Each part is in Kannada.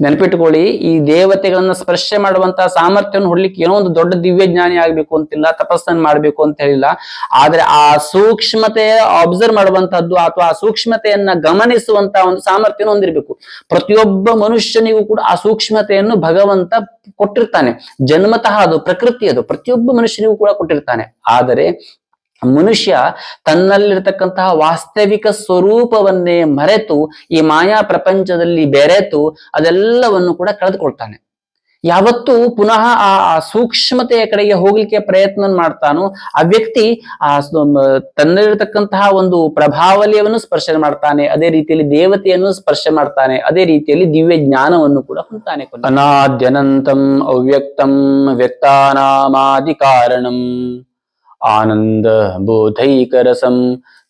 ನೆನಪಿಟ್ಟುಕೊಳ್ಳಿ ಈ ದೇವತೆಗಳನ್ನ ಸ್ಪರ್ಶ ಮಾಡುವಂತಹ ಸಾಮರ್ಥ್ಯವನ್ನು ಹೊಡ್ಲಿಕ್ಕೆ ಏನೋ ಒಂದು ದೊಡ್ಡ ದಿವ್ಯ ಜ್ಞಾನಿ ಆಗ್ಬೇಕು ಅಂತಿಲ್ಲ, ತಪಸ್ಸನ್ನು ಮಾಡ್ಬೇಕು ಅಂತ ಹೇಳಿಲ್ಲ. ಆದ್ರೆ ಆ ಸೂಕ್ಷ್ಮತೆ ಅಬ್ಸರ್ವ್ ಮಾಡುವಂತಹದ್ದು ಅಥವಾ ಆ ಸೂಕ್ಷ್ಮತೆಯನ್ನ ಗಮನಿಸುವಂತಹ ಒಂದು ಸಾಮರ್ಥ್ಯನ ಹೊಂದಿರಬೇಕು. ಪ್ರತಿಯೊಬ್ಬ ಮನುಷ್ಯನಿಗೂ ಕೂಡ ಆ ಸೂಕ್ಷ್ಮತೆಯನ್ನು ಭಗವಂತ ಕೊಟ್ಟಿರ್ತಾನೆ. ಜನ್ಮತಃ ಅದು, ಪ್ರಕೃತಿ ಅದು, ಪ್ರತಿಯೊಬ್ಬ ಮನುಷ್ಯನಿಗೂ ಕೂಡ ಕೊಟ್ಟಿರ್ತಾನೆ. ಆದರೆ ಮನುಷ್ಯ ತನ್ನಲ್ಲಿರ್ತಕ್ಕಂತಹ ವಾಸ್ತವಿಕ ಸ್ವರೂಪವನ್ನೇ ಮರೆತು ಈ ಮಾಯಾ ಪ್ರಪಂಚದಲ್ಲಿ ಬೆರೆತು ಅದೆಲ್ಲವನ್ನು ಕೂಡ ಕಳೆದುಕೊಳ್ತಾನೆ. ಯಾವತ್ತು ಪುನಃ ಆ ಸೂಕ್ಷ್ಮತೆಯ ಕಡೆಗೆ ಹೋಗ್ಲಿಕ್ಕೆ ಪ್ರಯತ್ನ ಮಾಡ್ತಾನೋ, ಆ ವ್ಯಕ್ತಿ ಆ ತನ್ನಲ್ಲಿರ್ತಕ್ಕಂತಹ ಒಂದು ಪ್ರಭಾವಲಯವನ್ನು ಸ್ಪರ್ಶ ಮಾಡ್ತಾನೆ, ಅದೇ ರೀತಿಯಲ್ಲಿ ದೇವತೆಯನ್ನು ಸ್ಪರ್ಶ ಮಾಡ್ತಾನೆ, ಅದೇ ರೀತಿಯಲ್ಲಿ ದಿವ್ಯ ಜ್ಞಾನವನ್ನು ಕೂಡ ಹೊಂದ್ತಾನೆ ಅನಾದ್ಯನಂತಂ ಅವ್ಯಕ್ತಂ ವ್ಯಕ್ತಾನಾಮಾದಿ ಕಾರಣಂ ಆನಂದ ಬೋಧೈಕರಸಂ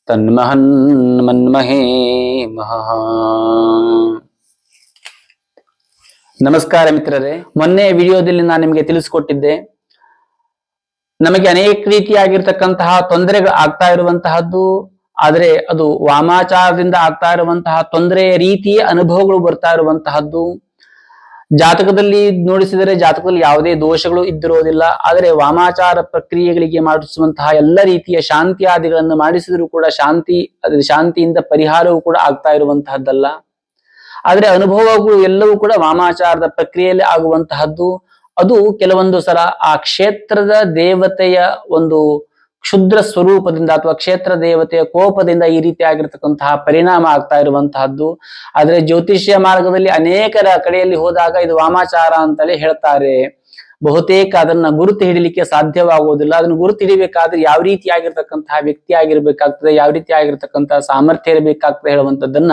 ತನ್ಮಹನ್ ಮನ್ಮಹೇ ಮಹಃ ನಮಸ್ಕಾರ ಮಿತ್ರರೇ ಮೊನ್ನೆ ವಿಡಿಯೋದಲ್ಲಿ ನಾನು ನಿಮಗೆ ತಿಳಿಸ್ಕೊಟ್ಟಿದ್ದೆ, ನಮಗೆ ಅನೇಕ ರೀತಿಯಾಗಿರ್ತಕ್ಕಂತಹ ತೊಂದರೆಗಳು ಆಗ್ತಾ ಇರುವಂತಹದ್ದು, ಆದರೆ ಅದು ವಾಮಾಚಾರದಿಂದ ಆಗ್ತಾ ಇರುವಂತಹ ತೊಂದರೆಯ ರೀತಿಯ ಅನುಭವಗಳು ಬರ್ತಾ ಇರುವಂತಹದ್ದು. ಜಾತಕದಲ್ಲಿ ನೋಡಿಸಿದರೆ ಜಾತಕದಲ್ಲಿ ಯಾವುದೇ ದೋಷಗಳು ಇದ್ದಿರೋದಿಲ್ಲ. ಆದರೆ ವಾಮಾಚಾರ ಪ್ರಕ್ರಿಯೆಗಳಿಗೆ ಮಾಡಿಸುವಂತಹ ಎಲ್ಲ ರೀತಿಯ ಶಾಂತಿಯಾದಿಗಳನ್ನು ಮಾಡಿಸಿದ್ರು ಕೂಡ ಶಾಂತಿ ಶಾಂತಿಯಿಂದ ಪರಿಹಾರವೂ ಕೂಡ ಆಗ್ತಾ ಇರುವಂತಹದ್ದಲ್ಲ. ಆದರೆ ಅನುಭವಗಳು ಎಲ್ಲವೂ ಕೂಡ ವಾಮಾಚಾರದ ಪ್ರಕ್ರಿಯೆಯಲ್ಲಿ ಆಗುವಂತಹದ್ದು. ಅದು ಕೆಲವೊಂದು ಸಲ ಆ ಕ್ಷೇತ್ರದ ದೇವತೆಯ ಒಂದು ಕ್ಷುದ್ರ ಸ್ವರೂಪದಿಂದ ಅಥವಾ ಕ್ಷೇತ್ರ ದೇವತೆಯ ಕೋಪದಿಂದ ಈ ರೀತಿಯಾಗಿರ್ತಕ್ಕಂತಹ ಪರಿಣಾಮ ಆಗ್ತಾ ಇರುವಂತಹದ್ದು. ಆದ್ರೆ ಜ್ಯೋತಿಷ್ಯ ಮಾರ್ಗದಲ್ಲಿ ಅನೇಕರ ಕಡೆಯಲ್ಲಿ ಹೋದಾಗ ಇದು ವಾಮಾಚಾರ ಅಂತಲೇ ಹೇಳ್ತಾರೆ. ಬಹುತೇಕ ಅದನ್ನ ಗುರುತು ಹಿಡಿಲಿಕ್ಕೆ ಸಾಧ್ಯವಾಗುವುದಿಲ್ಲ. ಅದನ್ನು ಗುರುತು ಹಿಡಿಬೇಕಾದ್ರೆ ಯಾವ ರೀತಿಯಾಗಿರ್ತಕ್ಕಂತಹ ವ್ಯಕ್ತಿ ಆಗಿರ್ಬೇಕಾಗ್ತದೆ, ಯಾವ ರೀತಿ ಆಗಿರ್ತಕ್ಕಂತಹ ಸಾಮರ್ಥ್ಯ ಇರಬೇಕಾಗ್ತದೆ ಹೇಳುವಂತದ್ದನ್ನ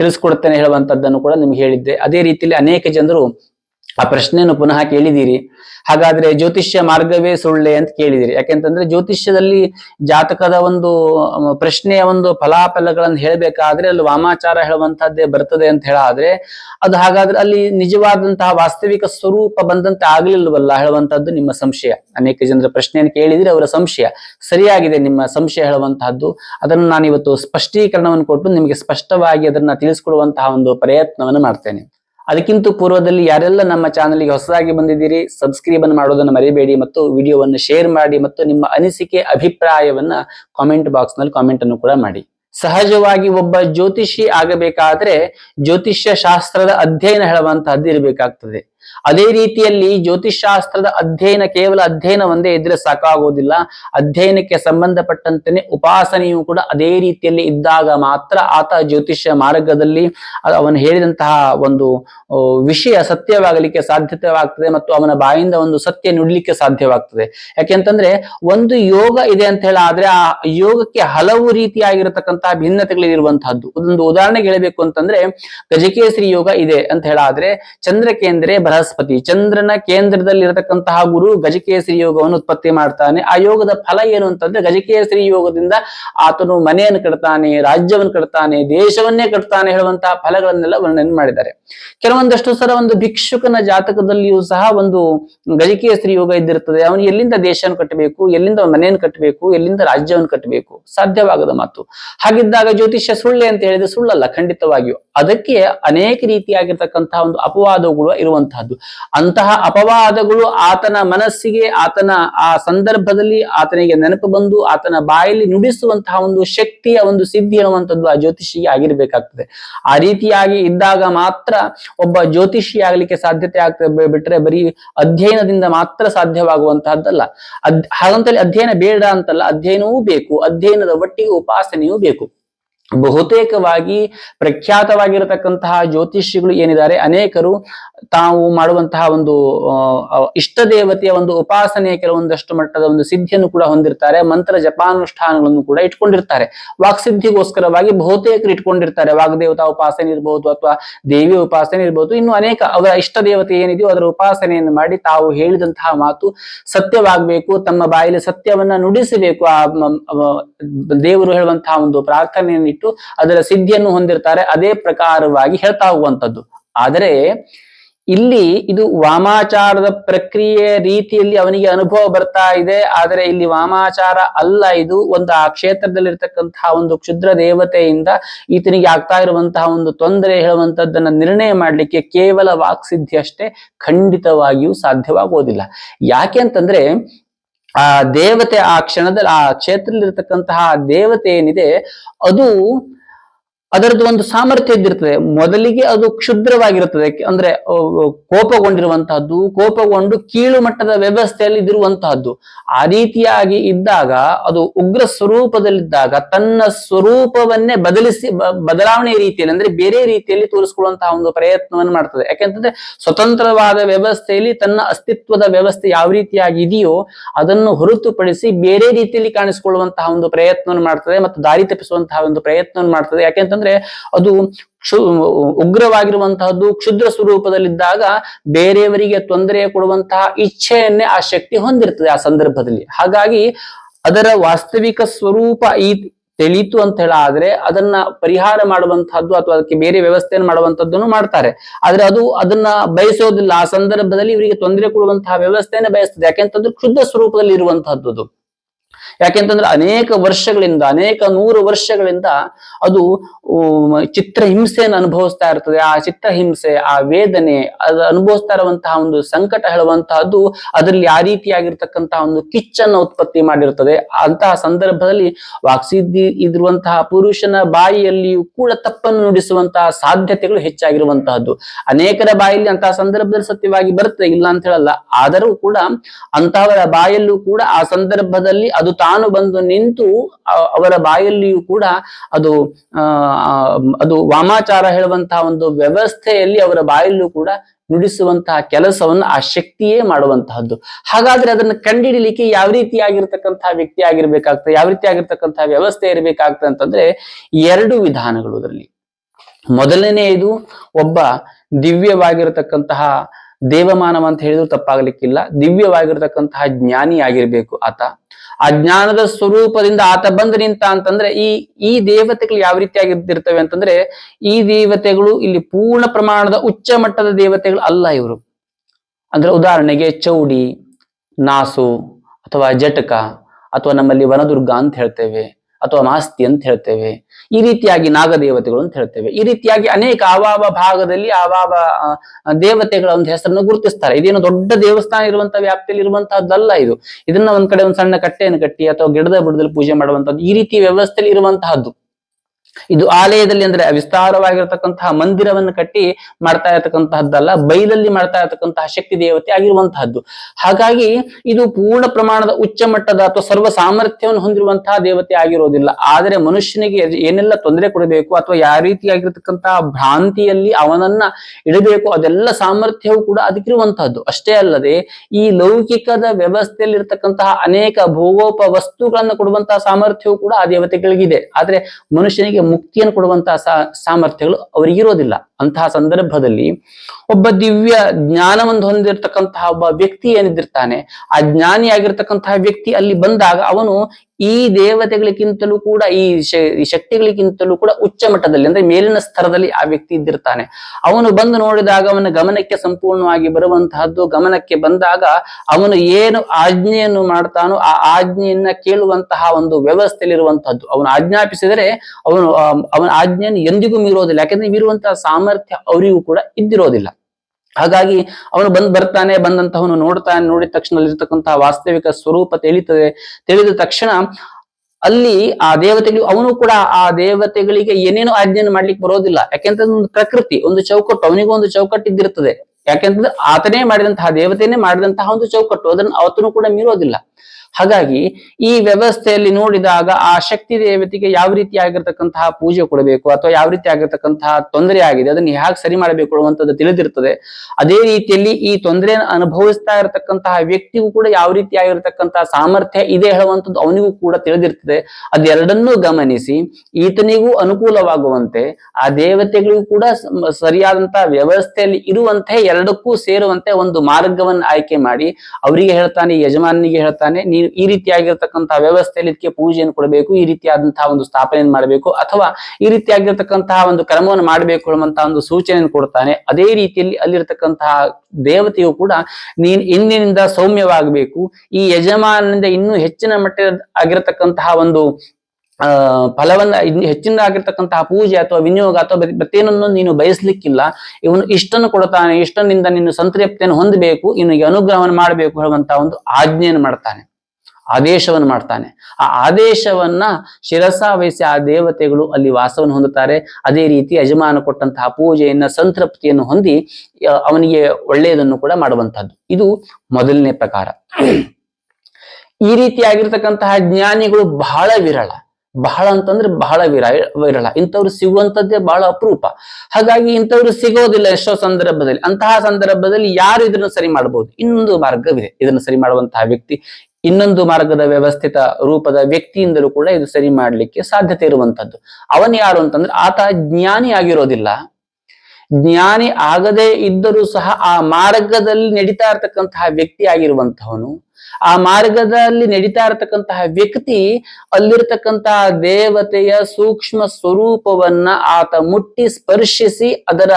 ತಿಳಿಸ್ಕೊಡ್ತೇನೆ ಹೇಳುವಂತದ್ದನ್ನು ಕೂಡ ನಿಮ್ಗೆ ಹೇಳಿದ್ದೆ. ಅದೇ ರೀತಿಯಲ್ಲಿ ಅನೇಕ ಜನರು ಆ ಪ್ರಶ್ನೆಯನ್ನು ಪುನಃ ಕೇಳಿದ್ದೀರಿ. ಹಾಗಾದ್ರೆ ಜ್ಯೋತಿಷ್ಯ ಮಾರ್ಗವೇ ಸುಳ್ಳೆ ಅಂತ ಕೇಳಿದಿರಿ ಯಾಕೆಂತಂದ್ರೆ ಜ್ಯೋತಿಷ್ಯದಲ್ಲಿ ಜಾತಕದ ಒಂದು ಪ್ರಶ್ನೆಯ ಒಂದು ಫಲಾಫಲಗಳನ್ನು ಹೇಳಬೇಕಾದ್ರೆ ಅಲ್ಲಿ ವಾಮಾಚಾರ ಹೇಳುವಂತಹದ್ದೇ ಬರ್ತದೆ ಅಂತ ಹೇಳಾದ್ರೆ, ಅದು ಹಾಗಾದ್ರೆ ಅಲ್ಲಿ ನಿಜವಾದಂತಹ ವಾಸ್ತವಿಕ ಸ್ವರೂಪ ಬಂದಂತೆ ಆಗ್ಲಿಲ್ವಲ್ಲ ಹೇಳುವಂತಹದ್ದು ನಿಮ್ಮ ಸಂಶಯ. ಅನೇಕ ಜನರ ಪ್ರಶ್ನೆಯನ್ನು ಕೇಳಿದ್ರೆ ಅವರ ಸಂಶಯ ಸರಿಯಾಗಿದೆ ನಿಮ್ಮ ಸಂಶಯ ಹೇಳುವಂತಹದ್ದು ಅದನ್ನು ನಾನು ಇವತ್ತು ಸ್ಪಷ್ಟೀಕರಣವನ್ನು ಕೊಟ್ಟು ನಿಮಗೆ ಸ್ಪಷ್ಟವಾಗಿ ಅದನ್ನ ತಿಳಿಸ್ಕೊಡುವಂತಹ ಒಂದು ಪ್ರಯತ್ನವನ್ನು ಮಾಡ್ತೇನೆ. ಅದಕ್ಕಿಂತ ಪೂರ್ವದಲ್ಲಿ ಯಾರೆಲ್ಲ ನಮ್ಮ ಚಾನಲ್ಗೆ ಹೊಸದಾಗಿ ಬಂದಿದ್ದೀರಿ ಸಬ್ಸ್ಕ್ರೈಬ್ ಅನ್ನು ಮಾಡೋದನ್ನು ಮರಿಬೇಡಿ ಮತ್ತು ವಿಡಿಯೋವನ್ನು ಶೇರ್ ಮಾಡಿ ಮತ್ತು ನಿಮ್ಮ ಅನಿಸಿಕೆ, ಅಭಿಪ್ರಾಯವನ್ನ ಕಾಮೆಂಟ್ ಬಾಕ್ಸ್ನಲ್ಲಿ ಕಾಮೆಂಟ್ ಅನ್ನು ಕೂಡ ಮಾಡಿ. ಸಹಜವಾಗಿ ಒಬ್ಬ ಜ್ಯೋತಿಷಿ ಆಗಬೇಕಾದ್ರೆ ಜ್ಯೋತಿಷ್ಯ ಶಾಸ್ತ್ರದ ಅಧ್ಯಯನ ಹೇಳುವಂತಹದ್ದು ಇರಬೇಕಾಗ್ತದೆ ಅದೇ ರೀತಿಯಲ್ಲಿ ಜ್ಯೋತಿಷ್ ಶಾಸ್ತ್ರದ ಅಧ್ಯಯನ ಕೇವಲ ಅಧ್ಯಯನ ಒಂದೇ ಇದ್ರೆ ಸಾಕಾಗುವುದಿಲ್ಲ ಅಧ್ಯಯನಕ್ಕೆ ಸಂಬಂಧಪಟ್ಟಂತೆ ಉಪಾಸನೆಯು ಕೂಡ ಅದೇ ರೀತಿಯಲ್ಲಿ ಇದ್ದಾಗ ಮಾತ್ರ ಆತ ಜ್ಯೋತಿಷ್ಯ ಮಾರ್ಗದಲ್ಲಿ ಅವನು ಹೇಳಿದಂತಹ ಒಂದು ವಿಷಯ ಸತ್ಯವಾಗಲಿಕ್ಕೆ ಸಾಧ್ಯತೆವಾಗ್ತದೆ ಮತ್ತು ಅವನ ಬಾಯಿಂದ ಒಂದು ಸತ್ಯ ನುಡ್ಲಿಕ್ಕೆ ಸಾಧ್ಯವಾಗ್ತದೆ. ಯಾಕೆಂತಂದ್ರೆ ಒಂದು ಯೋಗ ಇದೆ ಅಂತ ಹೇಳಾದ್ರೆ ಆ ಯೋಗಕ್ಕೆ ಹಲವು ರೀತಿಯಾಗಿರತಕ್ಕಂತಹ ಭಿನ್ನತೆಗಳಿರುವಂತಹದ್ದು. ಒಂದು ಉದಾಹರಣೆಗೆ ಹೇಳಬೇಕು ಅಂತಂದ್ರೆ ಗಜಕೇಸರಿ ಯೋಗ ಇದೆ ಅಂತ ಹೇಳಾದ್ರೆ ಚಂದ್ರ ಕೇಂದ್ರೆ ಬೃಹಸ್ಪತಿ. ಚಂದ್ರನ ಕೇಂದ್ರದಲ್ಲಿ ಇರತಕ್ಕಂತಹ ಗುರು ಗಜಕೇಸರಿ ಯೋಗವನ್ನು ಉತ್ಪತ್ತಿ ಮಾಡ್ತಾನೆ. ಆ ಯೋಗದ ಫಲ ಏನು ಅಂತಂದ್ರೆ ಗಜಕೇಸರಿ ಯೋಗದಿಂದ ಆತನು ಮನೆಯನ್ನು ಕಟ್ತಾನೆ, ರಾಜ್ಯವನ್ನು ಕಟ್ತಾನೆ, ದೇಶವನ್ನೇ ಕಟ್ತಾನೆ ಹೇಳುವಂತಹ ಫಲಗಳನ್ನೆಲ್ಲ ವರ್ಣನೆ ಮಾಡಿದ್ದಾರೆ. ಕೆಲವೊಂದಷ್ಟು ಸಲ ಒಂದು ಭಿಕ್ಷುಕನ ಜಾತಕದಲ್ಲಿಯೂ ಸಹ ಒಂದು ಗಜಕೇಸರಿ ಯೋಗ ಇದ್ದಿರ್ತದೆ ಅವನು ಎಲ್ಲಿಂದ ದೇಶವನ್ನು ಕಟ್ಟಬೇಕು, ಎಲ್ಲಿಂದ ಮನೆಯನ್ನು ಕಟ್ಟಬೇಕು, ಎಲ್ಲಿಂದ ರಾಜ್ಯವನ್ನು ಕಟ್ಟಬೇಕು ಸಾಧ್ಯವಾಗದ ಮಾತು. ಹಾಗಿದ್ದಾಗ ಜ್ಯೋತಿಷ್ಯ ಸುಳ್ಳೆ ಅಂತ ಹೇಳಿದ್ರೆ ಸುಳ್ಳಲ್ಲ, ಖಂಡಿತವಾಗಿಯೂ. ಅದಕ್ಕೆ ಅನೇಕ ರೀತಿಯಾಗಿರ್ತಕ್ಕಂತಹ ಒಂದು ಅಪವಾದಗಳು ಇರುವಂತಹದ್ದು. ಅಂತಹ ಅಪವಾದಗಳು ಆತನ ಮನಸ್ಸಿಗೆ, ಆತನ ಆ ಸಂದರ್ಭದಲ್ಲಿ ಆತನಿಗೆ ನೆನಪು ಬಂದು ಆತನ ಬಾಯಲ್ಲಿ ನುಡಿಸುವಂತಹ ಒಂದು ಶಕ್ತಿಯ ಒಂದು ಸಿದ್ಧಿ ಅನ್ನುವಂಥದ್ದು ಆ ಜ್ಯೋತಿಷಿಗೆ ಆಗಿರ್ಬೇಕಾಗ್ತದೆ. ಆ ರೀತಿಯಾಗಿ ಇದ್ದಾಗ ಮಾತ್ರ ಒಬ್ಬ ಜ್ಯೋತಿಷಿ ಆಗ್ಲಿಕ್ಕೆ ಸಾಧ್ಯತೆ ಆಗ್ತದೆ ಬಿಟ್ರೆ ಬರೀ ಅಧ್ಯಯನದಿಂದ ಮಾತ್ರ ಸಾಧ್ಯವಾಗುವಂತಹದ್ದಲ್ಲ. ಅದ್, ಹಾಗಂತೇಳಿ ಅಧ್ಯಯನ ಬೇಡ ಅಂತಲ್ಲ, ಅಧ್ಯಯನವೂ ಬೇಕು, ಅಧ್ಯಯನದ ಒಟ್ಟಿಗೆ ಉಪಾಸನೆಯೂ ಬೇಕು. ಬಹುತೇಕವಾಗಿ ಪ್ರಖ್ಯಾತವಾಗಿರತಕ್ಕಂತಹ ಜ್ಯೋತಿಷಿಗಳು ಏನಿದ್ದಾರೆ, ಅನೇಕರು ತಾವು ಮಾಡುವಂತಹ ಒಂದು ಇಷ್ಟ ದೇವತೆಯ ಒಂದು ಉಪಾಸನೆಯ ಕೆಲವೊಂದಷ್ಟು ಮಟ್ಟದ ಒಂದು ಸಿದ್ಧಿಯನ್ನು ಕೂಡ ಹೊಂದಿರ್ತಾರೆ, ಮಂತ್ರ ಜಪಾನುಷ್ಠಾನಗಳನ್ನು ಕೂಡ ಇಟ್ಕೊಂಡಿರ್ತಾರೆ. ವಾಕ್ಸಿದ್ಧಿಗೋಸ್ಕರವಾಗಿ ಬಹುತೇಕರು ಇಟ್ಕೊಂಡಿರ್ತಾರೆ, ವಾಗ್ದೇವತಾ ಉಪಾಸನೆ ಇರಬಹುದು ಅಥವಾ ದೇವಿ ಉಪಾಸನೆ ಇರಬಹುದು ಇನ್ನು ಅನೇಕ ಅವರ ಇಷ್ಟ ದೇವತೆ ಏನಿದೆಯೋ ಅದರ ಉಪಾಸನೆಯನ್ನು ಮಾಡಿ ತಾವು ಹೇಳಿದಂತಹ ಮಾತು ಸತ್ಯವಾಗಬೇಕು, ತಮ್ಮ ಬಾಯಲ್ಲಿ ಸತ್ಯವನ್ನ ನುಡಿಸಬೇಕು, ಆ ದೇವರು ಹೇಳುವಂತಹ ಒಂದು ಪ್ರಾರ್ಥನೆಯನ್ನು ಇಟ್ಟು ಅದರ ಸಿದ್ಧಿಯನ್ನು ಹೊಂದಿರ್ತಾರೆ, ಅದೇ ಪ್ರಕಾರವಾಗಿ ಹೇಳ್ತಾ ಹೋಗುವಂಥದ್ದು. ಆದರೆ ಇಲ್ಲಿ ಇದು ವಾಮಾಚಾರದ ಪ್ರಕ್ರಿಯೆ ರೀತಿಯಲ್ಲಿ ಅವನಿಗೆ ಅನುಭವ ಬರ್ತಾ ಇದೆ, ಆದರೆ ಇಲ್ಲಿ ವಾಮಾಚಾರ ಅಲ್ಲ. ಇದು ಒಂದು ಆ ಕ್ಷೇತ್ರದಲ್ಲಿರ್ತಕ್ಕಂತಹ ಒಂದು ಕ್ಷುದ್ರ ದೇವತೆಯಿಂದ ಈತನಿಗೆ ಆಗ್ತಾ ಇರುವಂತಹ ಒಂದು ತೊಂದರೆ ಹೇಳುವಂತದ್ದನ್ನ ನಿರ್ಣಯ ಮಾಡಲಿಕ್ಕೆ ಕೇವಲ ವಾಕ್ಸಿದ್ಧಿ ಅಷ್ಟೇ ಖಂಡಿತವಾಗಿಯೂ ಸಾಧ್ಯವಾಗುವುದಿಲ್ಲ ಯಾಕೆ ಅಂತಂದ್ರೆ ಆ ದೇವತೆ ಆ ಕ್ಷಣದಲ್ಲಿ ಆ ಕ್ಷೇತ್ರದಲ್ಲಿರ್ತಕ್ಕಂತಹ ದೇವತೆ ಏನಿದೆ ಅದು ಅದರದ್ದು ಒಂದು ಸಾಮರ್ಥ್ಯ ಇದ್ದಿರ್ತದೆ. ಮೊದಲಿಗೆ ಅದು ಕ್ಷುದ್ರವಾಗಿರುತ್ತದೆ. ಅಂದ್ರೆ ಕೋಪಗೊಂಡಿರುವಂತಹದ್ದು, ಕೋಪಗೊಂಡು ಕೀಳು ಮಟ್ಟದ ವ್ಯವಸ್ಥೆಯಲ್ಲಿ ಇದಿರುವಂತಹದ್ದು ಆ ರೀತಿಯಾಗಿ ಇದ್ದಾಗ, ಅದು ಉಗ್ರ ಸ್ವರೂಪದಲ್ಲಿದ್ದಾಗ, ತನ್ನ ಸ್ವರೂಪವನ್ನೇ ಬದಲಿಸಿ ಬದಲಾವಣೆ ರೀತಿಯಲ್ಲಿ, ಅಂದ್ರೆ ಬೇರೆ ರೀತಿಯಲ್ಲಿ ತೋರಿಸಿಕೊಳ್ಳುವಂತಹ ಒಂದು ಪ್ರಯತ್ನವನ್ನು ಮಾಡ್ತದೆ. ಯಾಕೆಂತಂದ್ರೆ, ಸ್ವತಂತ್ರವಾದ ವ್ಯವಸ್ಥೆಯಲ್ಲಿ ತನ್ನ ಅಸ್ತಿತ್ವದ ವ್ಯವಸ್ಥೆ ಯಾವ ರೀತಿಯಾಗಿ ಇದೆಯೋ, ಅದನ್ನು ಹೊರತುಪಡಿಸಿ ಬೇರೆ ರೀತಿಯಲ್ಲಿ ಕಾಣಿಸಿಕೊಳ್ಳುವಂತಹ ಒಂದು ಪ್ರಯತ್ನವನ್ನು ಮಾಡ್ತದೆ ಮತ್ತು ದಾರಿ ತಪ್ಪಿಸುವಂತಹ ಒಂದು ಪ್ರಯತ್ನವನ್ನು ಮಾಡ್ತದೆ. ಯಾಕೆಂತಂದ್ರೆ ಅದು ಉಗ್ರವಾಗಿರುವಂತಹದ್ದು ಕ್ಷುದ್ರ ಸ್ವರೂಪದಲ್ಲಿದ್ದಾಗ ಬೇರೆಯವರಿಗೆ ತೊಂದರೆ ಕೊಡುವಂತಹ ಇಚ್ಛೆಯನ್ನೇ ಆ ಶಕ್ತಿ ಹೊಂದಿರ್ತದೆ ಆ ಸಂದರ್ಭದಲ್ಲಿ. ಹಾಗಾಗಿ ಅದರ ವಾಸ್ತವಿಕ ಸ್ವರೂಪ ಈ ತಿಳಿತು ಅಂತ ಹೇಳ ಆದ್ರೆ ಅದನ್ನ ಪರಿಹಾರ ಮಾಡುವಂತಹದ್ದು ಅಥವಾ ಅದಕ್ಕೆ ಬೇರೆ ವ್ಯವಸ್ಥೆಯನ್ನು ಮಾಡುವಂತದ್ದನ್ನು ಮಾಡ್ತಾರೆ. ಆದ್ರೆ ಅದು ಅದನ್ನ ಬಯಸೋದಿಲ್ಲ. ಆ ಸಂದರ್ಭದಲ್ಲಿ ಇವರಿಗೆ ತೊಂದರೆ ಕೊಡುವಂತಹ ವ್ಯವಸ್ಥೆಯನ್ನು ಬಯಸ್ತದೆ. ಯಾಕೆಂತಂದ್ರೆ ಕ್ಷುದ್ಧ ಸ್ವರೂಪದಲ್ಲಿ ಇರುವಂತಹದ್ದು ಯಾಕೆಂತಂದ್ರೆ ಅನೇಕ ವರ್ಷಗಳಿಂದ, ಅನೇಕ ನೂರು ವರ್ಷಗಳಿಂದ ಅದು ಚಿತ್ರ ಹಿಂಸೆಯನ್ನು ಅನುಭವಿಸ್ತಾ ಇರ್ತದೆ. ಆ ಚಿತ್ರ ಹಿಂಸೆ ಆ ವೇದನೆ, ಅದು ಅನುಭವಿಸ್ತಾ ಇರುವಂತಹ ಒಂದು ಸಂಕಟ ಹೇಳುವಂತಹದ್ದು ಅದರಲ್ಲಿ ಆ ರೀತಿಯಾಗಿರ್ತಕ್ಕಂತಹ ಒಂದು ಕಿಚ್ಚನ್ನು ಉತ್ಪತ್ತಿ ಮಾಡಿರ್ತದೆ. ಅಂತಹ ಸಂದರ್ಭದಲ್ಲಿ ವಾಕ್ಸಿದ್ಧಿ ಇರುವಂತಹ ಪುರುಷನ ಬಾಯಿಯಲ್ಲಿಯೂ ಕೂಡ ತಪ್ಪನ್ನು ನುಡಿಸುವಂತಹ ಸಾಧ್ಯತೆಗಳು ಹೆಚ್ಚಾಗಿರುವಂತಹದ್ದು. ಅನೇಕರ ಬಾಯಲ್ಲಿ ಅಂತಹ ಸಂದರ್ಭದಲ್ಲಿ ಸತ್ಯವಾಗಿ ಬರುತ್ತೆ ಇಲ್ಲ ಅಂತ ಹೇಳಲ್ಲ. ಆದರೂ ಕೂಡ ಅಂತಹವರ ಬಾಯಲ್ಲೂ ಕೂಡ ಆ ಸಂದರ್ಭದಲ್ಲಿ ಅದು ತಾನು ಬಂದು ನಿಂತು ಅವರ ಬಾಯಲ್ಲಿಯೂ ಕೂಡ ಅದು ಅದು ವಾಮಾಚಾರ ಹೇಳುವಂತಹ ಒಂದು ವ್ಯವಸ್ಥೆಯಲ್ಲಿ ಅವರ ಬಾಯಲ್ಲೂ ಕೂಡ ನುಡಿಸುವಂತಹ ಕೆಲಸವನ್ನು ಆ ಶಕ್ತಿಯೇ ಮಾಡುವಂತಹದ್ದು. ಹಾಗಾದ್ರೆ ಅದನ್ನು ಕಂಡಿಡಿಲಿಕ್ಕೆ ಯಾವ ರೀತಿಯಾಗಿರ್ತಕ್ಕಂತಹ ವ್ಯಕ್ತಿ ಆಗಿರ್ಬೇಕಾಗ್ತದೆ, ಯಾವ ರೀತಿಯಾಗಿರ್ತಕ್ಕಂತಹ ವ್ಯವಸ್ಥೆ ಇರಬೇಕಾಗ್ತದೆ ಅಂತಂದ್ರೆ ಎರಡು ವಿಧಾನಗಳು ಅದರಲ್ಲಿ ಮೊದಲನೆಯದು ಒಬ್ಬ ದಿವ್ಯವಾಗಿರತಕ್ಕಂತಹ ದೇವಮಾನವ ಅಂತ ಹೇಳಿದ್ರು ತಪ್ಪಾಗಲಿಕ್ಕಿಲ್ಲ, ದಿವ್ಯವಾಗಿರತಕ್ಕಂತಹ ಜ್ಞಾನಿ ಆಗಿರ್ಬೇಕು ಆತ. ಆ ಜ್ಞಾನದ ಸ್ವರೂಪದಿಂದ ಆತ ಬಂದು ನಿಂತ ಅಂತಂದ್ರೆ ಈ ಈ ದೇವತೆಗಳು ಯಾವ ರೀತಿಯಾಗಿದ್ದಿರ್ತವೆ ಅಂತಂದ್ರೆ ಈ ದೇವತೆಗಳು ಇಲ್ಲಿ ಪೂರ್ಣ ಪ್ರಮಾಣದ ಉಚ್ಚ ಮಟ್ಟದ ದೇವತೆಗಳು ಅಲ್ಲ ಇವರು. ಅಂದ್ರೆ ಉದಾಹರಣೆಗೆ ಚೌಡಿ, ನಾಸು ಅಥವಾ ಜಟಕ ಅಥವಾ ನಮ್ಮಲ್ಲಿ ವನದುರ್ಗ ಅಂತ ಹೇಳ್ತೇವೆ. ಅಥವಾ ಮಾಸ್ತಿ ಅಂತ ಹೇಳ್ತೇವೆ. ಈ ರೀತಿಯಾಗಿ ನಾಗದೇವತೆಗಳು ಅಂತ ಹೇಳ್ತೇವೆ. ಈ ರೀತಿಯಾಗಿ ಅನೇಕ ಆವಾವ ಭಾಗದಲ್ಲಿ ಆವಾವ ದೇವತೆಗಳ ಒಂದು ಹೆಸರನ್ನು ಗುರುತಿಸ್ತಾರೆ. ಇದೇನು ದೊಡ್ಡ ದೇವಸ್ಥಾನ ಇರುವಂತಹ ವ್ಯಾಪ್ತಿಯಲ್ಲಿ ಇರುವಂತಹದ್ದಲ್ಲ ಇದು. ಇದನ್ನ ಒಂದ್ ಕಡೆ ಒಂದ್ ಸಣ್ಣ ಕಟ್ಟೆಯನ್ನು ಕಟ್ಟಿ ಅಥವಾ ಗಿಡದ ಬುಡದಲ್ಲಿ ಪೂಜೆ ಮಾಡುವಂತಹದ್ದು ಈ ರೀತಿ ವ್ಯವಸ್ಥೆಯಲ್ಲಿ ಇರುವಂತಹದ್ದು. ಇದು ಆಲಯದಲ್ಲಿ ಅಂದ್ರೆ ವಿಸ್ತಾರವಾಗಿರತಕ್ಕಂತಹ ಮಂದಿರವನ್ನು ಕಟ್ಟಿ ಮಾಡ್ತಾ ಇರತಕ್ಕಂತಹದ್ದಲ್ಲ, ಬೈಲಲ್ಲಿ ಮಾಡ್ತಾ ಇರತಕ್ಕಂತಹ ಶಕ್ತಿ ದೇವತೆ ಆಗಿರುವಂತಹದ್ದು. ಹಾಗಾಗಿ ಇದು ಪೂರ್ಣ ಪ್ರಮಾಣದ ಉಚ್ಚ ಮಟ್ಟದ ಅಥವಾ ಸರ್ವ ಸಾಮರ್ಥ್ಯವನ್ನು ಹೊಂದಿರುವಂತಹ ದೇವತೆ ಆಗಿರೋದಿಲ್ಲ. ಆದರೆ ಮನುಷ್ಯನಿಗೆ ಏನೆಲ್ಲ ತೊಂದರೆ ಕೊಡಬೇಕು ಅಥವಾ ಯಾವ ರೀತಿಯಾಗಿರ್ತಕ್ಕಂತಹ ಭ್ರಾಂತಿಯಲ್ಲಿ ಅವನನ್ನ ಇಡಬೇಕು, ಅದೆಲ್ಲ ಸಾಮರ್ಥ್ಯವೂ ಕೂಡ ಅದಕ್ಕಿರುವಂತಹದ್ದು. ಅಷ್ಟೇ ಅಲ್ಲದೆ ಈ ಲೌಕಿಕದ ವ್ಯವಸ್ಥೆಯಲ್ಲಿ ಇರತಕ್ಕಂತಹ ಅನೇಕ ಭೋಗೋಪ ವಸ್ತುಗಳನ್ನು ಕೊಡುವಂತಹ ಸಾಮರ್ಥ್ಯವೂ ಕೂಡ ಆ ದೇವತೆಗಳಿಗಿದೆ. ಆದ್ರೆ ಮನುಷ್ಯನಿಗೆ ಮುಕ್ತಿಯನ್ನು ಕೊಡುವಂತಹ ಸಾಮರ್ಥ್ಯಗಳು ಅವರಿಗಿರೋದಿಲ್ಲ. ಅಂತಹ ಸಂದರ್ಭದಲ್ಲಿ ಒಬ್ಬ ದಿವ್ಯ ಜ್ಞಾನವನ್ನು ಹೊಂದಿರತಕ್ಕಂತಹ ಒಬ್ಬ ವ್ಯಕ್ತಿ ಏನಿದ್ದಿರ್ತಾನೆ, ಆ ಜ್ಞಾನಿಯಾಗಿರ್ತಕ್ಕಂತಹ ವ್ಯಕ್ತಿ ಅಲ್ಲಿ ಬಂದಾಗ ಅವನು ಈ ದೇವತೆಗಳಿಗಿಂತಲೂ ಕೂಡ, ಈ ಶಕ್ತಿಗಳಿಗಿಂತಲೂ ಕೂಡ ಉಚ್ಚ ಮಟ್ಟದಲ್ಲಿ, ಅಂದ್ರೆ ಮೇಲಿನ ಸ್ತರದಲ್ಲಿ ಆ ವ್ಯಕ್ತಿ ಇದ್ದಿರ್ತಾನೆ. ಅವನು ಬಂದು ನೋಡಿದಾಗ ಅವನ ಗಮನಕ್ಕೆ ಸಂಪೂರ್ಣವಾಗಿ ಬರುವಂತಹದ್ದು, ಗಮನಕ್ಕೆ ಬಂದಾಗ ಅವನು ಏನು ಆಜ್ಞೆಯನ್ನು ಮಾಡ್ತಾನೋ, ಆ ಆಜ್ಞೆಯನ್ನ ಕೇಳುವಂತಹ ಒಂದು ವ್ಯವಸ್ಥೆಯಲ್ಲಿರುವಂತಹದ್ದು. ಅವನು ಆಜ್ಞಾಪಿಸಿದರೆ ಅವನು ಅವನ ಆಜ್ಞೆಯನ್ನು ಎಂದಿಗೂ ಮೀರೋದಿಲ್ಲ. ಯಾಕೆಂದ್ರೆ ಮೀರುವಂತಹ ಸಾಮರ್ಥ್ಯ ಅವರಿಗೂ ಕೂಡ ಇದ್ದಿರೋದಿಲ್ಲ ಹಾಗಾಗಿ ಅವನು ಬಂದ್ ಬರ್ತಾನೆ, ಬಂದಂತಹವನು ನೋಡ್ತಾನೆ, ನೋಡಿದ ತಕ್ಷಣ ಅಲ್ಲಿರ್ತಕ್ಕಂತಹ ವಾಸ್ತವಿಕ ಸ್ವರೂಪ ತಿಳಿತದೆ, ತಿಳಿದ ತಕ್ಷಣ ಅಲ್ಲಿ ಆ ದೇವತೆಗಳು, ಅವನು ಕೂಡ ಆ ದೇವತೆಗಳಿಗೆ ಏನೇನು ಆಜ್ಞೆಯನ್ನು ಮಾಡ್ಲಿಕ್ಕೆ ಬರೋದಿಲ್ಲ. ಯಾಕೆಂತಂದ್ರೆ ಒಂದು ಪ್ರಕೃತಿ, ಒಂದು ಚೌಕಟ್ಟು, ಅವನಿಗೂ ಒಂದು ಚೌಕಟ್ಟು ಇದ್ದಿರ್ತದೆ. ಯಾಕೆಂತಂದ್ರೆ ಆತನೇ ಮಾಡಿದಂತಹ ದೇವತೆನೇ ಮಾಡಿದಂತಹ ಒಂದು ಚೌಕಟ್ಟು, ಅದನ್ನು ಆತನು ಕೂಡ ಮೀರೋದಿಲ್ಲ. ಹಾಗಾಗಿ ಈ ವ್ಯವಸ್ಥೆಯಲ್ಲಿ ನೋಡಿದಾಗ ಆ ಶಕ್ತಿ ದೇವತೆಗೆ ಯಾವ ರೀತಿಯಾಗಿರ್ತಕ್ಕಂತಹ ಪೂಜೆ ಕೊಡಬೇಕು ಅಥವಾ ಯಾವ ರೀತಿ ಆಗಿರ್ತಕ್ಕಂತಹ ತೊಂದರೆ ಆಗಿದೆ, ಅದನ್ನ ಹೇಗೆ ಸರಿ ಮಾಡಬೇಕು ಅನ್ನುವಂಥದ್ದು ತಿಳಿದಿರ್ತದೆ. ಅದೇ ರೀತಿಯಲ್ಲಿ ಈ ತೊಂದರೆಯನ್ನು ಅನುಭವಿಸ್ತಾ ಇರತಕ್ಕಂತಹ ವ್ಯಕ್ತಿಗೂ ಕೂಡ ಯಾವ ರೀತಿಯಾಗಿರ್ತಕ್ಕಂತಹ ಸಾಮರ್ಥ್ಯ ಇದೆ ಹೇಳುವಂಥದ್ದು ಅವನಿಗೂ ಕೂಡ ತಿಳಿದಿರ್ತದೆ. ಅದೆರಡನ್ನೂ ಗಮನಿಸಿ, ಈತನಿಗೂ ಅನುಕೂಲವಾಗುವಂತೆ ಆ ದೇವತೆಗಳಿಗೂ ಕೂಡ ಸರಿಯಾದಂತಹ ವ್ಯವಸ್ಥೆಯಲ್ಲಿ ಇರುವಂತೆ, ಎರಡಕ್ಕೂ ಸೇರುವಂತೆ ಒಂದು ಮಾರ್ಗವನ್ನು ಆಯ್ಕೆ ಮಾಡಿ, ಅವರಿಗೆ ಹೇಳ್ತಾನೆ ಯಜಮಾನಿಗೆ ಹೇಳ್ತಾನೆ ಈ ರೀತಿಯಾಗಿರ್ತಕ್ಕಂತಹ ವ್ಯವಸ್ಥೆಯಲ್ಲಿ ಇದಕ್ಕೆ ಪೂಜೆಯನ್ನು ಕೊಡಬೇಕು, ಈ ರೀತಿಯಾದಂತಹ ಒಂದು ಸ್ಥಾಪನೆಯನ್ನು ಮಾಡಬೇಕು, ಅಥವಾ ಈ ರೀತಿಯಾಗಿರ್ತಕ್ಕಂತಹ ಒಂದು ಕ್ರಮವನ್ನು ಮಾಡಬೇಕು ಅನ್ನುವಂತಹ ಒಂದು ಸೂಚನೆಯನ್ನು ಕೊಡ್ತಾನೆ. ಅದೇ ರೀತಿಯಲ್ಲಿ ಅಲ್ಲಿರ್ತಕ್ಕಂತಹ ದೇವತೆಯು ಕೂಡ ನೀನ್ ಇಂದಿನಿಂದ ಸೌಮ್ಯವಾಗಬೇಕು. ಈ ಯಜಮಾನನಿಂದ ಇನ್ನೂ ಹೆಚ್ಚಿನ ಮಟ್ಟ ಆಗಿರತಕ್ಕಂತಹ ಒಂದು, ಆ, ಫಲವನ್ನ ಹೆಚ್ಚಿನ ಆಗಿರ್ತಕ್ಕಂತಹ ಪೂಜೆ ಅಥವಾ ವಿನಿಯೋಗ ಅಥವಾ ಪ್ರತಿಯೊಂದನ್ನು ನೀನು ಬಯಸ್ಲಿಕ್ಕಿಲ್ಲ. ಇವನು ಇಷ್ಟನ್ನು ಕೊಡ್ತಾನೆ, ಇಷ್ಟನಿಂದ ನೀನು ಸಂತೃಪ್ತಿಯನ್ನು ಹೊಂದಬೇಕು, ಇವನಿಗೆ ಅನುಗ್ರಹವನ್ನು ಮಾಡಬೇಕು ಹೇಳುವಂತಹ ಒಂದು ಆಜ್ಞೆಯನ್ನು ಮಾಡ್ತಾನೆ. ಆದೇಶವನ್ನು ಮಾಡ್ತಾನೆ. ಆ ಆದೇಶವನ್ನ ಶಿರಸ ವಹಿಸಿ ಆ ದೇವತೆಗಳು ಅಲ್ಲಿ ವಾಸವನ್ನು ಹೊಂದುತ್ತಾರೆ. ಅದೇ ರೀತಿ ಯಜಮಾನ ಕೊಟ್ಟಂತಹ ಪೂಜೆಯನ್ನ, ಸಂತೃಪ್ತಿಯನ್ನು ಹೊಂದಿ ಅವನಿಗೆ ಒಳ್ಳೆಯದನ್ನು ಕೂಡ ಮಾಡುವಂತಹದ್ದು ಇದು ಮೊದಲನೇ ಪ್ರಕಾರ. ಈ ರೀತಿಯಾಗಿರ್ತಕ್ಕಂತಹ ಜ್ಞಾನಿಗಳು ಬಹಳ ವಿರಳ. ಬಹಳ ಅಂತಂದ್ರೆ ಬಹಳ ವಿರ ವಿರಳ. ಇಂಥವ್ರು ಸಿಗುವಂತದ್ದೇ ಬಹಳ ಅಪರೂಪ. ಹಾಗಾಗಿ ಇಂಥವ್ರು ಸಿಗೋದಿಲ್ಲ ಎಷ್ಟೋ ಸಂದರ್ಭದಲ್ಲಿ. ಅಂತಹ ಸಂದರ್ಭದಲ್ಲಿ ಯಾರು ಇದನ್ನು ಸರಿ ಮಾಡಬಹುದು ಇನ್ನೊಂದು ಮಾರ್ಗವಿದೆ. ಇದನ್ನು ಸರಿ ಮಾಡುವಂತಹ ವ್ಯಕ್ತಿ ಇನ್ನೊಂದು ಮಾರ್ಗದ ವ್ಯವಸ್ಥಿತ ರೂಪದ ವ್ಯಕ್ತಿಯಿಂದಲೂ ಕೂಡ ಇದು ಸರಿ ಮಾಡ್ಲಿಕ್ಕೆ ಸಾಧ್ಯತೆ ಇರುವಂತದ್ದು. ಅವನು ಯಾರು ಅಂತಂದ್ರೆ ಆತ ಜ್ಞಾನಿ ಆಗಿರೋದಿಲ್ಲ. ಜ್ಞಾನಿ ಆಗದೇ ಇದ್ದರೂ ಸಹ ಆ ಮಾರ್ಗದಲ್ಲಿ ನಡೀತಾ ಇರತಕ್ಕಂತಹ ವ್ಯಕ್ತಿ ಆಗಿರುವಂತಹವನು. ಆ ಮಾರ್ಗದಲ್ಲಿ ನಡೀತಾ ಇರತಕ್ಕಂತಹ ವ್ಯಕ್ತಿ ಅಲ್ಲಿರ್ತಕ್ಕಂತಹ ದೇವತೆಯ ಸೂಕ್ಷ್ಮ ಸ್ವರೂಪವನ್ನ ಆತ ಮುಟ್ಟಿ ಸ್ಪರ್ಶಿಸಿ ಅದರ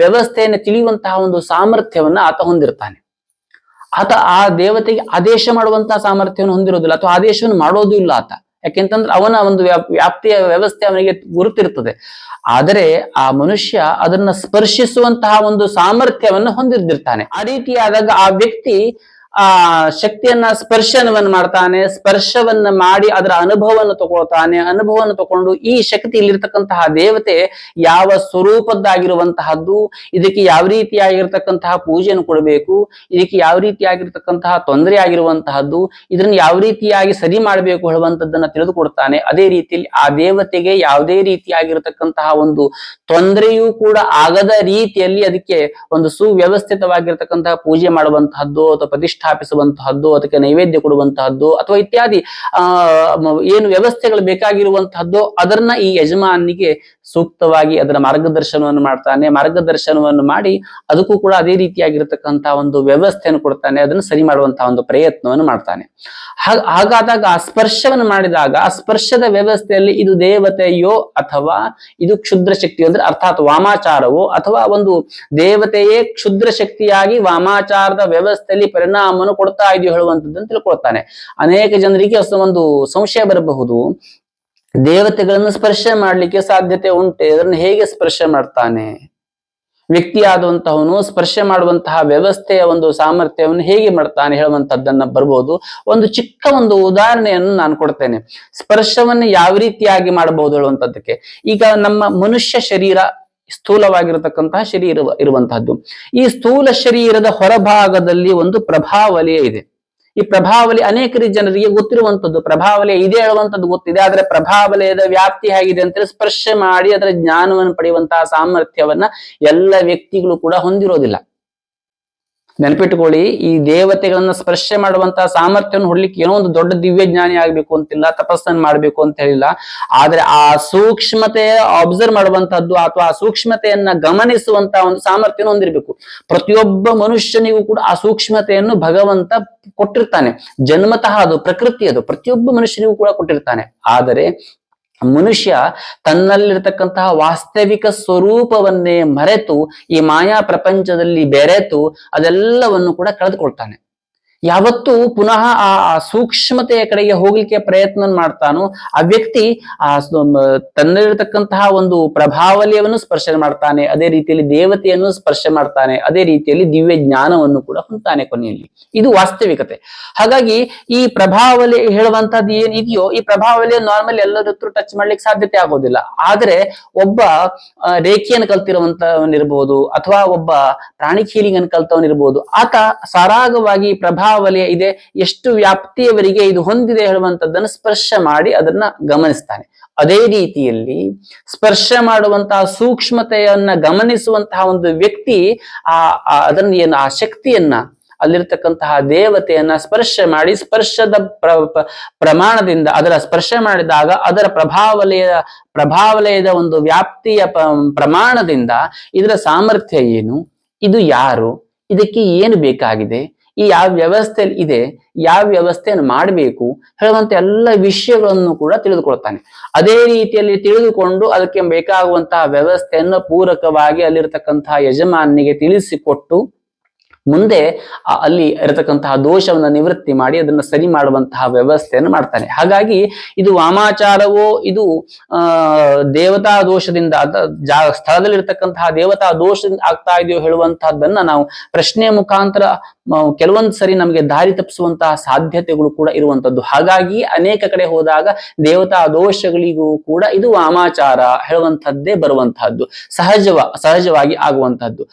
ವ್ಯವಸ್ಥೆಯನ್ನು ತಿಳಿಯುವಂತಹ ಒಂದು ಸಾಮರ್ಥ್ಯವನ್ನ ಆತ ಹೊಂದಿರ್ತಾನೆ. ಆತ ಆ ದೇವತೆಗೆ ಆದೇಶ ಮಾಡುವಂತಹ ಸಾಮರ್ಥ್ಯವನ್ನು ಹೊಂದಿರೋದಿಲ್ಲ ಅಥವಾ ಆದೇಶವನ್ನು ಮಾಡೋದು ಇಲ್ಲ ಆತ. ಯಾಕೆಂತಂದ್ರೆ ಅವನ ಒಂದು ವ್ಯಾಪ್- ವ್ಯಾಪ್ತಿಯ ವ್ಯವಸ್ಥೆ ಅವನಿಗೆ ಗುರುತಿರ್ತದೆ ಆದರೆ ಆ ಮನುಷ್ಯ ಅದನ್ನ ಸ್ಪರ್ಶಿಸುವಂತಹ ಒಂದು ಸಾಮರ್ಥ್ಯವನ್ನು ಹೊಂದಿರ್ದಿರ್ತಾನೆ. ಆ ರೀತಿಯಾದಾಗ ಆ ವ್ಯಕ್ತಿ ಆ, ಶಕ್ತಿಯನ್ನ, ಸ್ಪರ್ಶನವನ್ನ ಮಾಡ್ತಾನೆ, ಸ್ಪರ್ಶವನ್ನ ಮಾಡಿ ಅದರ ಅನುಭವವನ್ನು ತಗೊಳ್ತಾನೆ, ಅನುಭವವನ್ನು ತಗೊಂಡು ಈ ಶಕ್ತಿ ಇಲ್ಲಿರ್ತಕ್ಕಂತಹ ದೇವತೆ ಯಾವ ಸ್ವರೂಪದ್ದಾಗಿರುವಂತಹದ್ದು, ಇದಕ್ಕೆ ಯಾವ ರೀತಿಯಾಗಿರ್ತಕ್ಕಂತಹ ಪೂಜೆಯನ್ನು ಕೊಡಬೇಕು, ಇದಕ್ಕೆ ಯಾವ ರೀತಿಯಾಗಿರ್ತಕ್ಕಂತಹ ತೊಂದರೆ ಆಗಿರುವಂತಹದ್ದು, ಇದನ್ನ ಯಾವ ರೀತಿಯಾಗಿ ಸರಿ ಮಾಡಬೇಕು ಹೇಳುವಂತದ್ದನ್ನ ತಿಳಿದುಕೊಡ್ತಾನೆ. ಅದೇ ರೀತಿಯಲ್ಲಿ ಆ ದೇವತೆಗೆ ಯಾವುದೇ ರೀತಿಯಾಗಿರ್ತಕ್ಕಂತಹ ಒಂದು ತೊಂದರೆಯೂ ಕೂಡ ಆಗದ ರೀತಿಯಲ್ಲಿ ಅದಕ್ಕೆ ಒಂದು ಸುವ್ಯವಸ್ಥಿತವಾಗಿರ್ತಕ್ಕಂತಹ ಪೂಜೆ ಮಾಡುವಂತಹದ್ದು ಅಥವಾ ಪ್ರತಿಷ್ಠಾಪಿಸುವಂತಹದ್ದು ಅದಕ್ಕೆ ನೈವೇದ್ಯ ಕೊಡುವಂತಹದ್ದು ಅಥವಾ ಇತ್ಯಾದಿ ಏನು ವ್ಯವಸ್ಥೆಗಳು ಬೇಕಾಗಿರುವಂತಹದ್ದು ಅದನ್ನ ಈ ಯಜಮಾನಿಗೆ ಸೂಕ್ತವಾಗಿ ಅದರ ಮಾರ್ಗದರ್ಶನವನ್ನು ಮಾಡ್ತಾನೆ, ಮಾರ್ಗದರ್ಶನವನ್ನು ಮಾಡಿ ಅದಕ್ಕೂ ಕೂಡ ಅದೇ ರೀತಿಯಾಗಿರ್ತಕ್ಕಂತಹ ಒಂದು ವ್ಯವಸ್ಥೆಯನ್ನು ಕೊಡ್ತಾನೆ, ಅದನ್ನು ಸರಿ ಮಾಡುವಂತಹ ಒಂದು ಪ್ರಯತ್ನವನ್ನು ಮಾಡ್ತಾನೆ. ಹಾಗ, ಹಾಗಾದಾಗ ಆ ಸ್ಪರ್ಶವನ್ನು ಮಾಡಿದಾಗ, ಆ ಸ್ಪರ್ಶದ ವ್ಯವಸ್ಥೆಯಲ್ಲಿ ಇದು ದೇವತೆಯೋ ಅಥವಾ ಇದು ಕ್ಷುದ್ರ ಶಕ್ತಿ ಅಂದ್ರೆ ಅರ್ಥಾತ್ ವಾಮಾಚಾರವೋ ಅಥವಾ ಒಂದು ದೇವತೆಯೇ ಕ್ಷುದ್ರ ಶಕ್ತಿಯಾಗಿ ವಾಮಾಚಾರದ ವ್ಯವಸ್ಥೆಯಲ್ಲಿ ಪರಿಣಾಮವನ್ನು ಕೊಡ್ತಾ ಇದೆಯೋ ಹೇಳುವಂಥದ್ದನ್ನು ತಿಳ್ಕೊಳ್ತಾನೆ. ಅನೇಕ ಜನರಿಗೆ ಒಂದು ಸಂಶಯ ಬರಬಹುದು. ದೇವತೆಗಳನ್ನು ಸ್ಪರ್ಶ ಮಾಡ್ಲಿಕ್ಕೆ ಸಾಧ್ಯತೆ ಉಂಟೆ, ಅದನ್ನು ಹೇಗೆ ಸ್ಪರ್ಶ ಮಾಡ್ತಾನೆ? ವ್ಯಕ್ತಿಯಾದಂತಹವನು ಸ್ಪರ್ಶ ಮಾಡುವಂತಹ ವ್ಯವಸ್ಥೆಯ ಒಂದು ಸಾಮರ್ಥ್ಯವನ್ನು ಹೇಗೆ ಮಾಡ್ತಾನೆ ಹೇಳುವಂತದ್ದನ್ನ ಬರ್ಬೋದು. ಒಂದು ಚಿಕ್ಕ ಒಂದು ಉದಾಹರಣೆಯನ್ನು ನಾನು ಕೊಡ್ತೇನೆ. ಸ್ಪರ್ಶವನ್ನು ಯಾವ ರೀತಿಯಾಗಿ ಮಾಡಬಹುದು ಹೇಳುವಂತದ್ದಕ್ಕೆ ಈಗ ನಮ್ಮ ಮನುಷ್ಯ ಶರೀರ ಸ್ಥೂಲವಾಗಿರತಕ್ಕಂತಹ ಶರೀರ ಇರುವಂತಹದ್ದು. ಈ ಸ್ಥೂಲ ಶರೀರದ ಹೊರಭಾಗದಲ್ಲಿ ಒಂದು ಪ್ರಭಾವಲಯ ಇದೆ. ಈ ಪ್ರಭಾವಲಿ ಅನೇಕ ಜನರಿಗೆ ಗೊತ್ತಿರುವಂತದ್ದು, ಪ್ರಭಾವಲಯ ಇದೆ ಹೇಳುವಂತದ್ದು ಗೊತ್ತಿದೆ, ಆದ್ರೆ ಪ್ರಭಾವಲಯದ ವ್ಯಾಪ್ತಿ ಹೇಗಿದೆ ಅಂತೇಳಿ ಸ್ಪರ್ಶ ಮಾಡಿ ಅದರ ಜ್ಞಾನವನ್ನು ಪಡೆಯುವಂತಹ ಸಾಮರ್ಥ್ಯವನ್ನ ಎಲ್ಲ ವ್ಯಕ್ತಿಗಳು ಕೂಡ ಹೊಂದಿರೋದಿಲ್ಲ. ನೆನಪಿಟ್ಟುಕೊಳ್ಳಿ ಈ ದೇವತೆಗಳನ್ನ ಸ್ಪರ್ಶ ಮಾಡುವಂತಹ ಸಾಮರ್ಥ್ಯವನ್ನು ಹೊಡ್ಲಿಕ್ಕೆ ಏನೋ ಒಂದು ದೊಡ್ಡ ದಿವ್ಯ ಜ್ಞಾನಿ ಆಗ್ಬೇಕು ಅಂತಿಲ್ಲ, ತಪಸ್ಸನ್ನು ಮಾಡ್ಬೇಕು ಅಂತ ಹೇಳಿಲ್ಲ. ಆದ್ರೆ ಆ ಸೂಕ್ಷ್ಮತೆ ಅಬ್ಸರ್ವ್ ಮಾಡುವಂತಹದ್ದು ಅಥವಾ ಆ ಸೂಕ್ಷ್ಮತೆಯನ್ನ ಗಮನಿಸುವಂತಹ ಒಂದು ಸಾಮರ್ಥ್ಯನ ಹೊಂದಿರಬೇಕು. ಪ್ರತಿಯೊಬ್ಬ ಮನುಷ್ಯನಿಗೂ ಕೂಡ ಆ ಸೂಕ್ಷ್ಮತೆಯನ್ನು ಭಗವಂತ ಕೊಟ್ಟಿರ್ತಾನೆ. ಜನ್ಮತಃ ಅದು, ಪ್ರಕೃತಿ ಅದು, ಪ್ರತಿಯೊಬ್ಬ ಮನುಷ್ಯನಿಗೂ ಕೂಡ ಕೊಟ್ಟಿರ್ತಾನೆ. ಆದರೆ ಮನುಷ್ಯ ತನ್ನಲ್ಲಿರ್ತಕ್ಕಂತಹ ವಾಸ್ತವಿಕ ಸ್ವರೂಪವನ್ನೇ ಮರೆತು ಈ ಮಾಯಾ ಪ್ರಪಂಚದಲ್ಲಿ ಬೆರೆತು ಅದೆಲ್ಲವನ್ನು ಕೂಡ ಕಳೆದುಕೊಳ್ತಾನೆ. ಯಾವತ್ತು ಪುನಃ ಆ ಸೂಕ್ಷ್ಮತೆಯ ಕಡೆಗೆ ಹೋಗ್ಲಿಕ್ಕೆ ಪ್ರಯತ್ನ ಮಾಡ್ತಾನೋ, ಆ ವ್ಯಕ್ತಿ ಆ ತನ್ನಲ್ಲಿರತಕ್ಕಂತಹ ಒಂದು ಪ್ರಭಾವಲಯವನ್ನು ಸ್ಪರ್ಶ ಮಾಡ್ತಾನೆ, ಅದೇ ರೀತಿಯಲ್ಲಿ ದೇವತೆಯನ್ನು ಸ್ಪರ್ಶ ಮಾಡ್ತಾನೆ, ಅದೇ ರೀತಿಯಲ್ಲಿ ದಿವ್ಯ ಜ್ಞಾನವನ್ನು ಕೂಡ ಹೊಂದ್ತಾನೆ ಕೊನೆಯಲ್ಲಿ. ಇದು ವಾಸ್ತವಿಕತೆ. ಹಾಗಾಗಿ ಈ ಪ್ರಭಾವಲಯ ಹೇಳುವಂತದ್ದು ಏನ್ ಇದೆಯೋ ಈ ಪ್ರಭಾವಲಯ ನಾರ್ಮಲ್ ಎಲ್ಲರ ಟಚ್ ಮಾಡ್ಲಿಕ್ಕೆ ಸಾಧ್ಯತೆ ಆಗೋದಿಲ್ಲ. ಆದ್ರೆ ಒಬ್ಬ ರೇಖೆಯನ್ನು ಕಲ್ತಿರುವಂತವನಿರ್ಬಹುದು ಅಥವಾ ಒಬ್ಬ ಪ್ರಾಣಿ ಹೀಲಿಂಗ್ ಅನ್ನು ಕಲ್ತವನಿರ್ಬೋದು, ಆತ ಸರಾಗವಾಗಿ ಪ್ರಭಾವಲಯ ಇದೆ, ಎಷ್ಟು ವ್ಯಾಪ್ತಿಯವರಿಗೆ ಇದು ಹೊಂದಿದೆ ಹೇಳುವಂತದ್ದನ್ನು ಸ್ಪರ್ಶ ಮಾಡಿ ಅದನ್ನ ಗಮನಿಸ್ತಾನೆ. ಅದೇ ರೀತಿಯಲ್ಲಿ ಸ್ಪರ್ಶ ಮಾಡುವಂತಹ ಸೂಕ್ಷ್ಮತೆಯನ್ನ ಗಮನಿಸುವಂತಹ ಒಂದು ವ್ಯಕ್ತಿ ಆ ಅದನ್ನ ಏನು, ಆ ಶಕ್ತಿಯನ್ನ, ಅಲ್ಲಿರ್ತಕ್ಕಂತಹ ದೇವತೆಯನ್ನ ಸ್ಪರ್ಶ ಮಾಡಿ ಸ್ಪರ್ಶದ ಪ್ರ, ಪ್ರ- ಪ್ರಮಾಣದಿಂದ ಅದರ ಸ್ಪರ್ಶ ಮಾಡಿದಾಗ ಅದರ ಪ್ರಭಾವಲಯ, ಪ್ರಭಾವಲಯದ ಒಂದು ವ್ಯಾಪ್ತಿಯ ಪ್ರಮಾಣದಿಂದ ಇದರ ಸಾಮರ್ಥ್ಯ ಏನು, ಇದು ಯಾರು, ಇದಕ್ಕೆ ಏನು ಬೇಕಾಗಿದೆ ಈ ಯಾವ ವ್ಯವಸ್ಥೆಯಲ್ಲಿ ಇದೆ, ಯಾವ ವ್ಯವಸ್ಥೆಯನ್ನು ಮಾಡಬೇಕು, ಹೇಳುವಂತ ಎಲ್ಲ ವಿಷಯಗಳನ್ನು ಕೂಡ ತಿಳಿದುಕೊಳ್ತಾನೆ. ಅದೇ ರೀತಿಯಲ್ಲಿ ತಿಳಿದುಕೊಂಡು ಅದಕ್ಕೆ ಬೇಕಾಗುವಂತಹ ವ್ಯವಸ್ಥೆಯನ್ನು ಪೂರಕವಾಗಿ ಅಲ್ಲಿರ್ತಕ್ಕಂತಹ ಯಜಮಾನಿಗೆ ತಿಳಿಸಿಕೊಟ್ಟು ಮುಂದೆ ಅಲ್ಲಿ ಇರತಕ್ಕಂತಹ ದೋಷವನ್ನ ನಿವೃತ್ತಿ ಮಾಡಿ ಅದನ್ನ ಸರಿ ಮಾಡುವಂತಹ ವ್ಯವಸ್ಥೆಯನ್ನು ಮಾಡ್ತಾನೆ. ಹಾಗಾಗಿ ಇದು ವಾಮಾಚಾರವೋ, ಇದು ದೇವತಾ ದೋಷದಿಂದ ಜಾ, ಸ್ಥಳದಲ್ಲಿರ್ತಕ್ಕಂತಹ ದೇವತಾ ದೋಷದಿಂದ ಆಗ್ತಾ ಇದೆಯೋ ಹೇಳುವಂತಹದ್ದನ್ನ ನಾವು ಪ್ರಶ್ನೆಯ ಮುಖಾಂತರ ಕೆಲವೊಂದು ಸರಿ ನಮಗೆ ದಾರಿ ತಪ್ಪಿಸುವಂತಹ ಸಾಧ್ಯತೆಗಳು ಕೂಡ ಇರುವಂತದ್ದು. ಹಾಗಾಗಿ ಅನೇಕ ಕಡೆ ಹೋದಾಗ ದೇವತಾ ದೋಷಗಳಿಗೂ ಕೂಡ ಇದು ವಾಮಾಚಾರ ಹೇಳುವಂತಹದ್ದೇ ಬರುವಂತಹದ್ದು. ಸಹಜವ, ಸಹಜವಾಗಿ ಆಗುವಂತಹದ್ದು.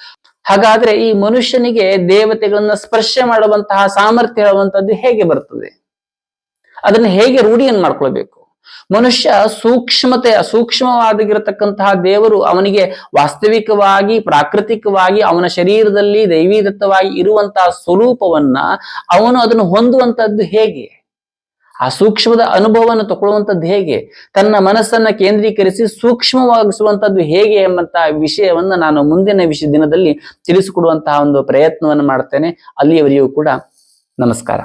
ಹಾಗಾದ್ರೆ ಈ ಮನುಷ್ಯನಿಗೆ ದೇವತೆಗಳನ್ನ ಸ್ಪರ್ಶ ಮಾಡುವಂತಹ ಸಾಮರ್ಥ್ಯ ಹೇಳುವಂತದ್ದು ಹೇಗೆ ಬರ್ತದೆ? ಅದನ್ನ ಹೇಗೆ ರೂಢಿಯನ್ನು ಮಾಡ್ಕೊಳ್ಬೇಕು? ಮನುಷ್ಯ ಸೂಕ್ಷ್ಮತೆ ಸೂಕ್ಷ್ಮವಾಗಿರತಕ್ಕಂತಹ ದೇವರು ಅವನಿಗೆ ವಾಸ್ತವಿಕವಾಗಿ, ಪ್ರಾಕೃತಿಕವಾಗಿ, ಅವನ ಶರೀರದಲ್ಲಿ ದೈವೀದತ್ತವಾಗಿ ಇರುವಂತಹ ಸ್ವರೂಪವನ್ನ ಅವನು ಅದನ್ನು ಹೊಂದುವಂತದ್ದು ಹೇಗೆ? ಆ ಸೂಕ್ಷ್ಮದ ಅನುಭವವನ್ನು ತಗೊಳ್ಳುವಂಥದ್ದು ಹೇಗೆ? ತನ್ನ ಮನಸ್ಸನ್ನ ಕೇಂದ್ರೀಕರಿಸಿ ಸೂಕ್ಷ್ಮವಾಗಿಸುವಂತದ್ದು ಹೇಗೆ ಎಂಬಂತಹ ವಿಷಯವನ್ನ ನಾನು ಮುಂದಿನ ವಿಷಯ ದಿನದಲ್ಲಿ ತಿಳಿಸಿಕೊಡುವಂತಹ ಒಂದು ಪ್ರಯತ್ನವನ್ನು ಮಾಡ್ತೇನೆ. ಅಲ್ಲಿಯವರಿಗೂ ಕೂಡ ನಮಸ್ಕಾರ.